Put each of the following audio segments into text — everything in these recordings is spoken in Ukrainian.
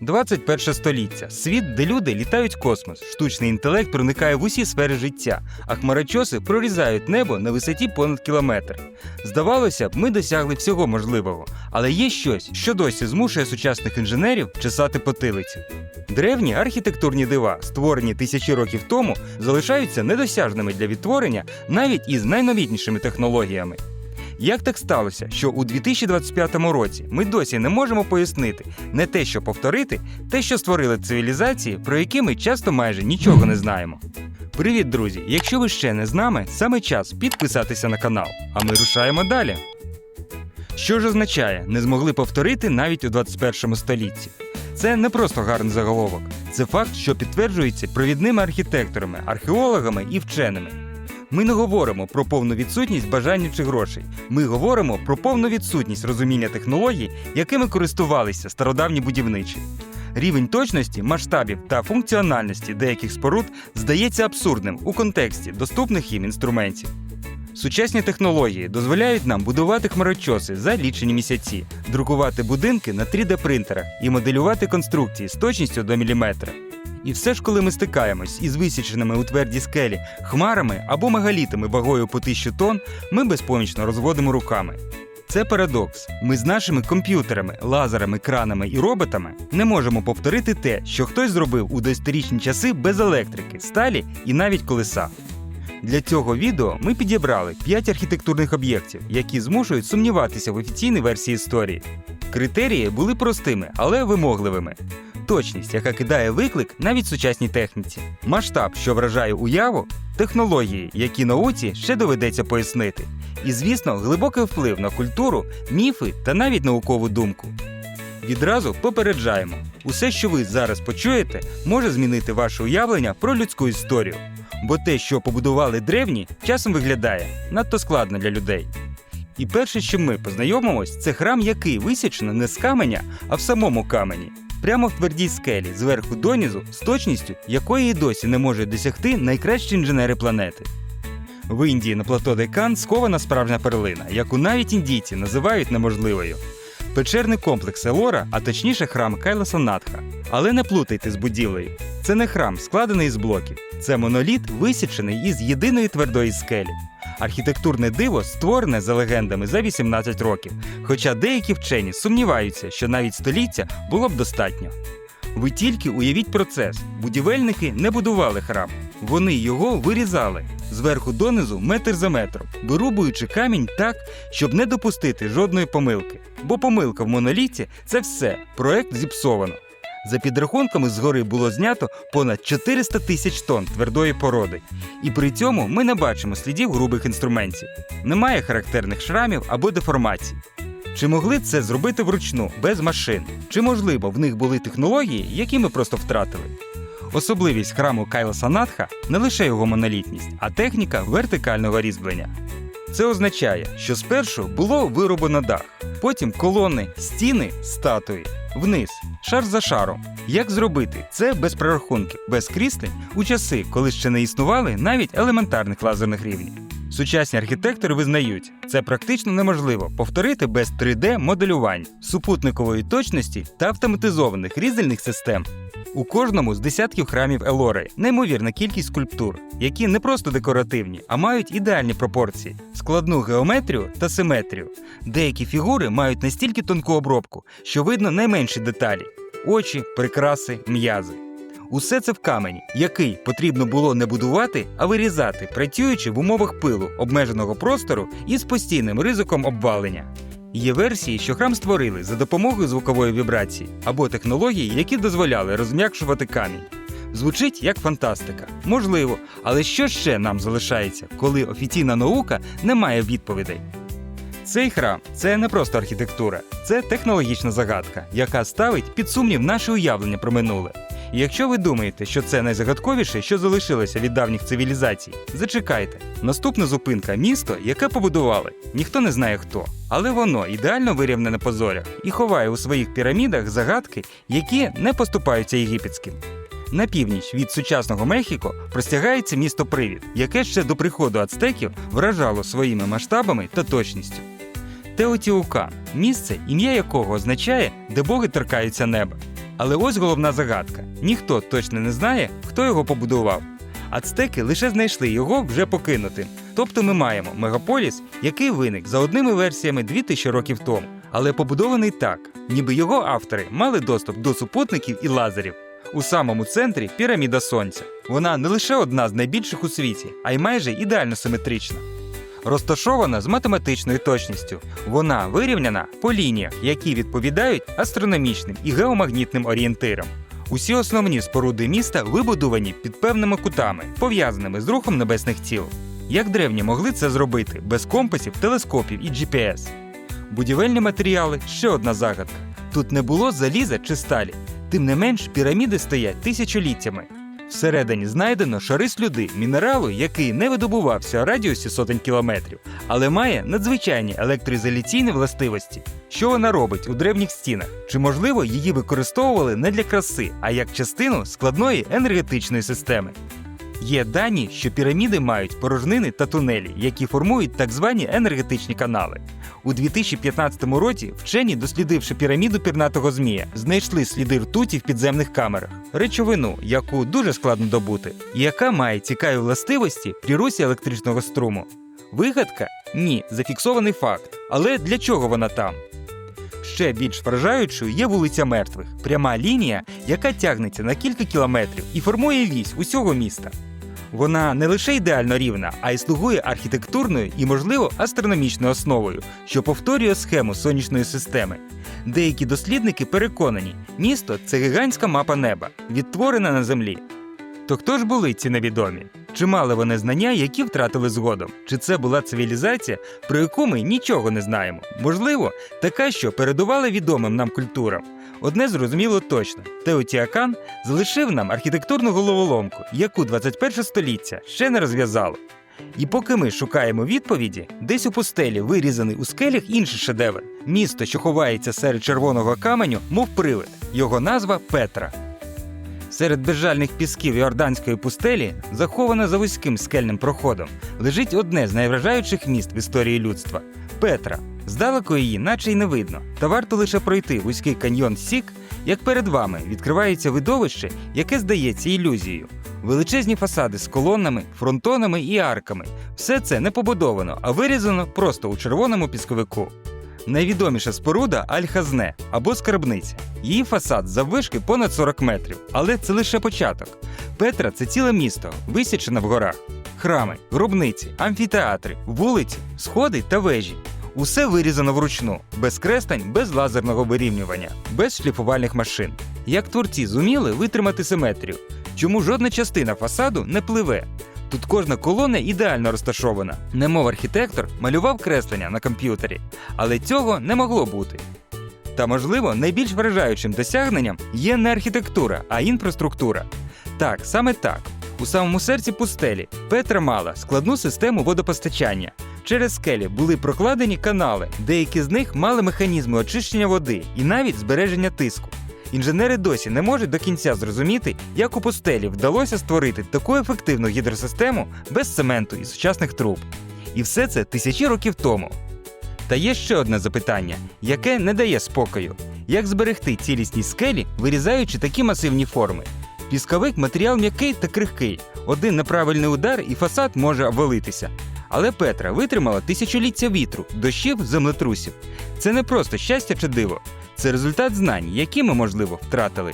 21 століття світ, де люди літають в космос, штучний інтелект проникає в усі сфери життя, а хмарочоси прорізають небо на висоті понад кілометр. Здавалося б, ми досягли всього можливого, але є щось, що досі змушує сучасних інженерів чесати потилицю. Древні архітектурні дива, створені тисячі років тому, залишаються недосяжними для відтворення навіть із найновітнішими технологіями. Як так сталося, що у 2025 році ми досі не можемо пояснити не те, що повторити, те, що створили цивілізації, про які ми часто майже нічого не знаємо. Привіт, друзі! Якщо ви ще не з нами, саме час підписатися на канал, а ми рушаємо далі. Що ж означає, не змогли повторити навіть у 21 столітті? Це не просто гарний заголовок, це факт, що підтверджується провідними архітекторами, археологами і вченими. Ми не говоримо про повну відсутність бажання чи грошей. Ми говоримо про повну відсутність розуміння технологій, якими користувалися стародавні будівничі. Рівень точності, масштабів та функціональності деяких споруд здається абсурдним у контексті доступних їм інструментів. Сучасні технології дозволяють нам будувати хмарочоси за лічені місяці, друкувати будинки на 3D-принтерах і моделювати конструкції з точністю до міліметра. І все ж, коли ми стикаємось із висіченими у твердій скелі хмарами або мегалітами вагою по тисячу тонн, ми безпомічно розводимо руками. Це парадокс. Ми з нашими комп'ютерами, лазерами, кранами і роботами не можемо повторити те, що хтось зробив у доісторичні часи без електрики, сталі і навіть колеса. Для цього відео ми підібрали 5 архітектурних об'єктів, які змушують сумніватися в офіційній версії історії. Критерії були простими, але вимогливими. Точність, яка кидає виклик навіть сучасній техніці, масштаб, що вражає уяву, технології, які науці ще доведеться пояснити, і, звісно, глибокий вплив на культуру, міфи та навіть наукову думку. Відразу попереджаємо: усе, що ви зараз почуєте, може змінити ваше уявлення про людську історію. Бо те, що побудували древні, часом виглядає надто складно для людей. І перше, з чим ми познайомимось, це храм, який висічено не з каменя, а в самому камені, прямо в твердій скелі, зверху донізу, з точністю, якої і досі не можуть досягти найкращі інженери планети. В Індії на плато Декан схована справжня перлина, яку навіть індійці називають неможливою. Печерний комплекс Елора, а точніше храм Кайласа Надха. Але не плутайте з будівлею. Це не храм, складений із блоків. Це моноліт, висічений із єдиної твердої скелі. Архітектурне диво створене за легендами за 18 років, хоча деякі вчені сумніваються, що навіть століття було б достатньо. Ви тільки уявіть процес: будівельники не будували храм, вони його вирізали зверху донизу метр за метром, вирубуючи камінь так, щоб не допустити жодної помилки. Бо помилка в моноліті це все, проект зіпсовано. За підрахунками згори було знято понад 400 тисяч тонн твердої породи, і при цьому ми не бачимо слідів грубих інструментів. Немає характерних шрамів або деформацій. Чи могли це зробити вручну, без машин? Чи можливо в них були технології, які ми просто втратили? Особливість храму Кайласа Надха не лише його монолітність, а техніка вертикального різьблення. Це означає, що спершу було вироблено дах, потім колони, стіни, статуї, вниз, шар за шаром. Як зробити це без прорахунків, без кріслень у часи, коли ще не існували навіть елементарних лазерних рівнів? Сучасні архітектори визнають, це практично неможливо повторити без 3D-моделювань, супутникової точності та автоматизованих різальних систем. У кожному з десятків храмів Елори неймовірна кількість скульптур, які не просто декоративні, а мають ідеальні пропорції, складну геометрію та симетрію. Деякі фігури мають настільки тонку обробку, що видно найменші деталі очі, прикраси, м'язи. Усе це в камені, який потрібно було не будувати, а вирізати, працюючи в умовах пилу, обмеженого простору і з постійним ризиком обвалення. Є версії, що храм створили за допомогою звукової вібрації або технологій, які дозволяли розм'якшувати камінь. Звучить як фантастика, можливо, але що ще нам залишається, коли офіційна наука не має відповідей? Цей храм це не просто архітектура, це технологічна загадка, яка ставить під сумнів наше уявлення про минуле. І якщо ви думаєте, що це найзагадковіше, що залишилося від давніх цивілізацій, зачекайте. Наступна зупинка місто, яке побудували. Ніхто не знає хто, але воно ідеально вирівнене по зорях і ховає у своїх пірамідах загадки, які не поступаються єгипетським. На північ від сучасного Мехіко простягається місто Привід, яке ще до приходу ацтеків вражало своїми масштабами та точністю. Теотіукан місце, ім'я якого означає, де боги торкаються неба. Але ось головна загадка: ніхто точно не знає, хто його побудував. Ацтеки лише знайшли його вже покинутим. Тобто ми маємо мегаполіс, який виник за одними версіями 2000 років тому, але побудований так, ніби його автори мали доступ до супутників і лазерів. У самому центрі піраміда сонця. Вона не лише одна з найбільших у світі, а й майже ідеально симетрична. Розташована з математичною точністю. Вона вирівняна по лініях, які відповідають астрономічним і геомагнітним орієнтирам. Усі основні споруди міста вибудовані під певними кутами, пов'язаними з рухом небесних тіл. Як древні могли це зробити без компасів, телескопів і GPS? Будівельні матеріали ще одна загадка. Тут не було заліза чи сталі. Тим не менш, піраміди стоять тисячоліттями. Всередині знайдено шари слюди мінералу, який не видобувався у радіусі сотень кілометрів, але має надзвичайні електроізоляційні властивості. Що вона робить у древніх стінах? Чи можливо її використовували не для краси, а як частину складної енергетичної системи? Є дані, що піраміди мають порожнини та тунелі, які формують так звані енергетичні канали. У 2015 році вчені, дослідивши піраміду пірнатого змія, знайшли сліди ртуті в підземних камерах, речовину, яку дуже складно добути, і яка має цікаві властивості при русі електричного струму. Вигадка? Ні, зафіксований факт. Але для чого вона там? Ще більш вражаючою є вулиця мертвих, пряма лінія, яка тягнеться на кілька кілометрів і формує вісь усього міста. Вона не лише ідеально рівна, а й слугує архітектурною і, можливо, астрономічною основою, що повторює схему сонячної системи. Деякі дослідники переконані, місто це гігантська мапа неба, відтворена на землі. То хто ж були ці невідомі? Чи мали вони знання, які втратили згодом? Чи це була цивілізація, про яку ми нічого не знаємо? Можливо, така, що передувала відомим нам культурам. Одне зрозуміло точно: Теотіакан залишив нам архітектурну головоломку, яку 21 століття ще не розв'язало. І поки ми шукаємо відповіді, десь у пустелі вирізаний у скелях інший шедевр місто, що ховається серед червоного каменю, мов привид. Його назва Петра. Серед безжальних пісків Йорданської пустелі, заховане за вузьким скельним проходом, лежить одне з найвражаючих міст в історії людства Петра. Здалеку її, наче й не видно, та варто лише пройти вузький каньйон Сік, як перед вами відкривається видовище, яке здається ілюзією. Величезні фасади з колоннами, фронтонами і арками. Все це не побудовано, а вирізано просто у червоному пісковику. Найвідоміша споруда Аль-Хазне або скарбниця. Її фасад заввишки понад 40 метрів, але це лише початок. Петра це ціле місто, висічене в горах. Храми, гробниці, амфітеатри, вулиці, сходи та вежі. Усе вирізано вручну, без крестань, без лазерного вирівнювання, без шліфувальних машин. Як творці зуміли витримати симетрію, чому жодна частина фасаду не пливе. Тут кожна колона ідеально розташована. Немов архітектор малював креслення на комп'ютері, але цього не могло бути. Та, можливо, найбільш вражаючим досягненням є не архітектура, а інфраструктура. Так, саме так. У самому серці пустелі Петра мала складну систему водопостачання. Через скелі були прокладені канали, деякі з них мали механізми очищення води і навіть збереження тиску. Інженери досі не можуть до кінця зрозуміти, як у пустелі вдалося створити таку ефективну гідросистему без цементу і сучасних труб. І все це тисячі років тому. Та є ще одне запитання, яке не дає спокою: як зберегти цілісність скелі, вирізаючи такі масивні форми? Пісковик матеріал м'який та крихкий. Один неправильний удар і фасад може обвалитися. Але Петра витримала тисячоліття вітру, дощів, землетрусів. Це не просто щастя чи диво, це результат знань, які ми, можливо, втратили.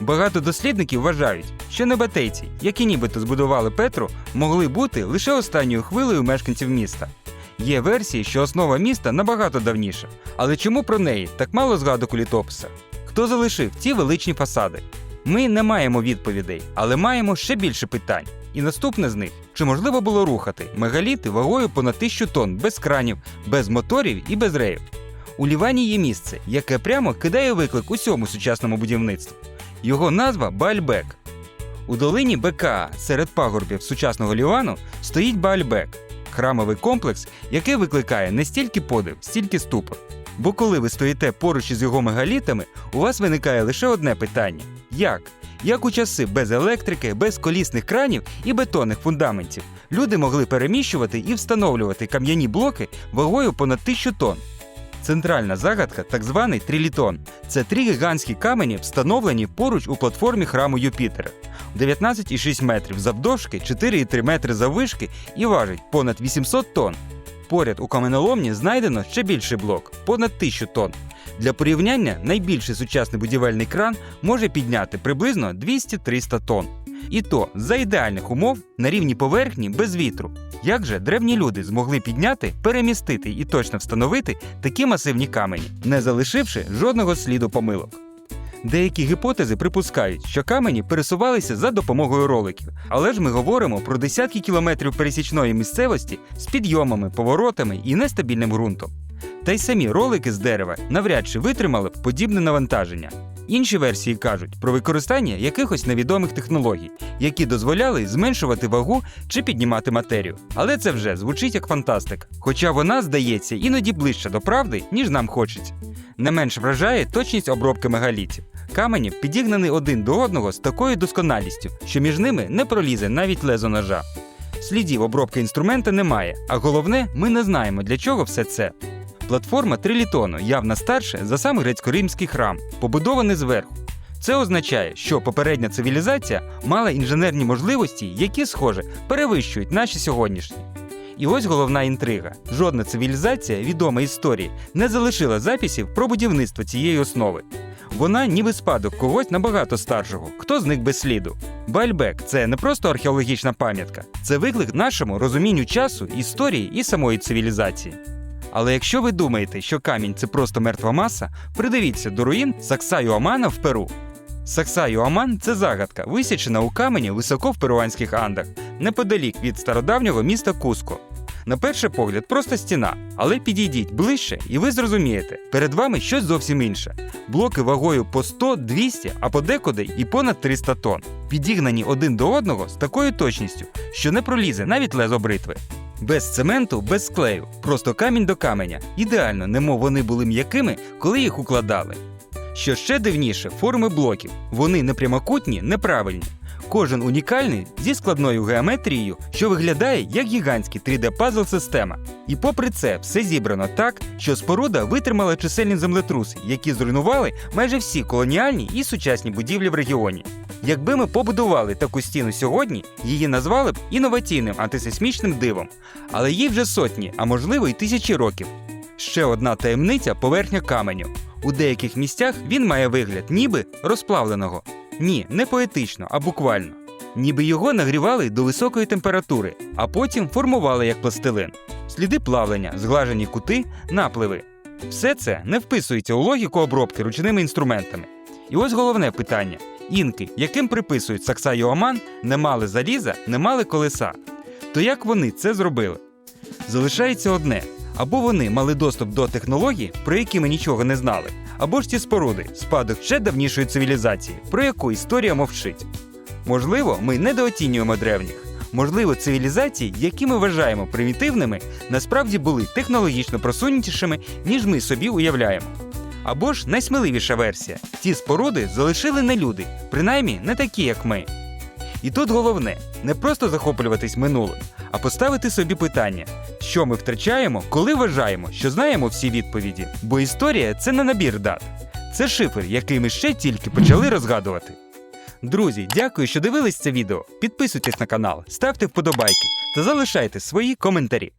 Багато дослідників вважають, що небатейці, які нібито збудували Петру, могли бути лише останньою хвилею мешканців міста. Є версії, що основа міста набагато давніша, але чому про неї так мало згадок у літописах? Хто залишив ці величні фасади? Ми не маємо відповідей, але маємо ще більше питань. І наступне з них: чи можливо було рухати мегаліти вагою понад тисячу тонн без кранів, без моторів і без реїв? У Лівані є місце, яке прямо кидає виклик усьому сучасному будівництву. Його назва Баальбек. У долині Бека серед пагорбів сучасного Лівану стоїть Баальбек храмовий комплекс, який викликає не стільки подив, стільки ступор. Бо коли ви стоїте поруч із його мегалітами, у вас виникає лише одне питання: як? Як у часи без електрики, без колісних кранів і бетонних фундаментів люди могли переміщувати і встановлювати кам'яні блоки вагою понад тисячу тонн? Центральна загадка так званий трилітон. Це три гігантські камені, встановлені поруч у платформі храму Юпітера. 19,6 метрів завдовжки, 4,3 метри заввишки і важить понад 800 тонн. Поряд у каменоломні знайдено ще більший блок понад 1000 тонн. Для порівняння найбільший сучасний будівельний кран може підняти приблизно 200-300 тонн. І то за ідеальних умов на рівні поверхні без вітру. Як же древні люди змогли підняти, перемістити і точно встановити такі масивні камені, не залишивши жодного сліду помилок? Деякі гіпотези припускають, що камені пересувалися за допомогою роликів, але ж ми говоримо про десятки кілометрів пересічної місцевості з підйомами, поворотами і нестабільним ґрунтом. Та й самі ролики з дерева навряд чи витримали б подібне навантаження. Інші версії кажуть про використання якихось невідомих технологій, які дозволяли зменшувати вагу чи піднімати матерію. Але це вже звучить як фантастика. Хоча вона здається іноді ближче до правди, ніж нам хочеться. Не менш вражає точність обробки мегалітів. Камені підігнані один до одного з такою досконалістю, що між ними не пролізе навіть лезо ножа. Слідів обробки інструмента немає, а головне, ми не знаємо, для чого все це. Платформа трилітону явно старше за сам грецько-римський храм, побудований зверху. Це означає, що попередня цивілізація мала інженерні можливості, які, схоже, перевищують наші сьогоднішні. І ось головна інтрига: жодна цивілізація відома історії не залишила записів про будівництво цієї основи. Вона ніби спадок когось набагато старшого, хто з них без сліду. Бальбек це не просто археологічна пам'ятка, це виклик нашому розумінню часу, історії і самої цивілізації. Але якщо ви думаєте, що камінь це просто мертва маса, придивіться до руїн Саксаю-Амана в Перу. Саксаю-Аман це загадка, висічена у камені високо в перуанських андах, неподалік від стародавнього міста Куско. На перший погляд, просто стіна, але підійдіть ближче, і ви зрозумієте, перед вами щось зовсім інше. Блоки вагою по 100, 200, а подекуди і понад 300 тонн, підігнані один до одного з такою точністю, що не пролізе навіть лезо бритви. Без цементу, без склею, просто камінь до каменя. Ідеально, немов вони були м'якими, коли їх укладали. Що ще дивніше, форми блоків. Вони не прямокутні, неправильні. Кожен унікальний зі складною геометрією, що виглядає як гігантський 3D-пазл система. І попри це, все зібрано так, що споруда витримала чисельні землетруси, які зруйнували майже всі колоніальні і сучасні будівлі в регіоні. Якби ми побудували таку стіну сьогодні, її назвали б інноваційним антисейсмічним дивом, але їй вже сотні, а можливо й тисячі років. Ще одна таємниця поверхня каменю. У деяких місцях він має вигляд ніби розплавленого. Ні, не поетично, а буквально. Ніби його нагрівали до високої температури, а потім формували як пластилин. Сліди плавлення, зглажені кути, напливи. Все це не вписується у логіку обробки ручними інструментами. І ось головне питання: інки, яким приписують Сакса й Оман, не мали заліза, не мали колеса. То як вони це зробили? Залишається одне: або вони мали доступ до технологій, про які ми нічого не знали, або ж ці споруди спадок ще давнішої цивілізації, про яку історія мовчить. Можливо, ми недооцінюємо древніх. Можливо, цивілізації, які ми вважаємо примітивними, насправді були технологічно просунутішими, ніж ми собі уявляємо. Або ж найсміливіша версія: ці споруди залишили не люди, принаймні не такі, як ми. І тут головне не просто захоплюватись минулим, а поставити собі питання, що ми втрачаємо, коли вважаємо, що знаємо всі відповіді. Бо історія це не набір дат, це шифр, який ми ще тільки почали розгадувати. Друзі, дякую, що дивились це відео. Підписуйтесь на канал, ставте вподобайки та залишайте свої коментарі.